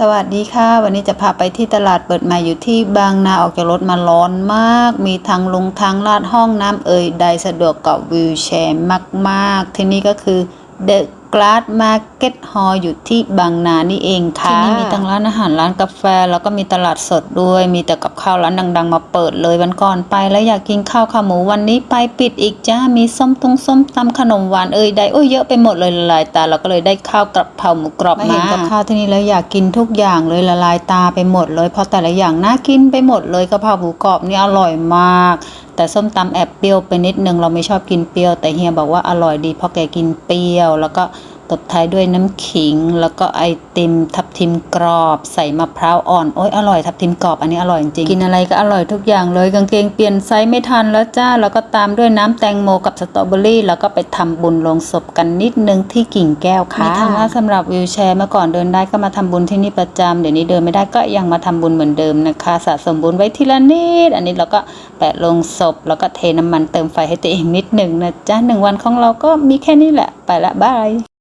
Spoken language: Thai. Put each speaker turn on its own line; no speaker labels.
สวัสดีค่ะ วันนี้จะพาไปที่ตลาดเปิดใหม่อยู่ที่บางนาออกจากรถมาร้อนมาก มีทางลงทางลาดห้องน้ำเอ่ยใดสะดวกกับวิวแชร์มาก ๆ ที่นี่ก็คือ The Glass Market Hall อยู่ที่บางนานี่เองค่ะ ที่นี่มีทั้งร้านอาหารร้านกาแฟ แล้วก็มีตลาดสดด้วย มีแต่กับข้าวร้านดังๆ มาเปิดเลยวันก่อนไป แล้วอยากกินข้าวขาหมูวันนี้ไปปิดอีกจ้า มีส้มตุงส้มตำขนมหวานเอ่ยใดโอ้ยเยอะไปหมดเลยละลายตาเราก็เลยได้ข้าวกระเพราหมูกรอบมาเห็นกับข้าวที่นี่แล้วอยากกินทุกอย่างเลยละลายตาไปหมดเลยเพราะแต่ละอย่างน่ากินไปหมดเลยกะเพราหมูกรอบนี่อร่อยมาก แต่ส้มตำแอบเปรี้ยวไปนิดนึงเราไม่ชอบกินเปรี้ยว แต่เฮียบอกว่าอร่อยดีเพราะแกกินเปรี้ยว แล้วก็ ตบท้ายด้วยน้ำขิง แล้วก็ไอติมทับทิมกรอบ ใส่มะพร้าวอ่อนโอ้ยอร่อยทับทิมกรอบอันนี้อร่อยจริงกินอะไรก็อร่อยทุกอย่างเลยกางเกงเปลี่ยนไซส์ไม่ทันแล้วจ้าแล้วก็ตามด้วยน้ำแตงโมกับสตรอเบอรี่ แล้วก็ไปทำบุญลงศพกันนิดนึงที่กิ่งแก้วค่ะมีทางลาดสำหรับวิวแชร์เมื่อก่อนเดินได้ก็มาทำบุญที่นี่ประจำเดี๋ยวนี้เดินไม่ได้ก็ยังมาทำบุญเหมือนเดิมนะคะ สะสมบุญไว้ทีละนิด อันนี้เราก็แปะลงศพ แล้วก็เทน้ำมันเติมไฟให้ตัวเองนิดหนึ่งนะจ๊ะหนึ่งวันของเราก็มีแค่นี้แหละ ไปละบาย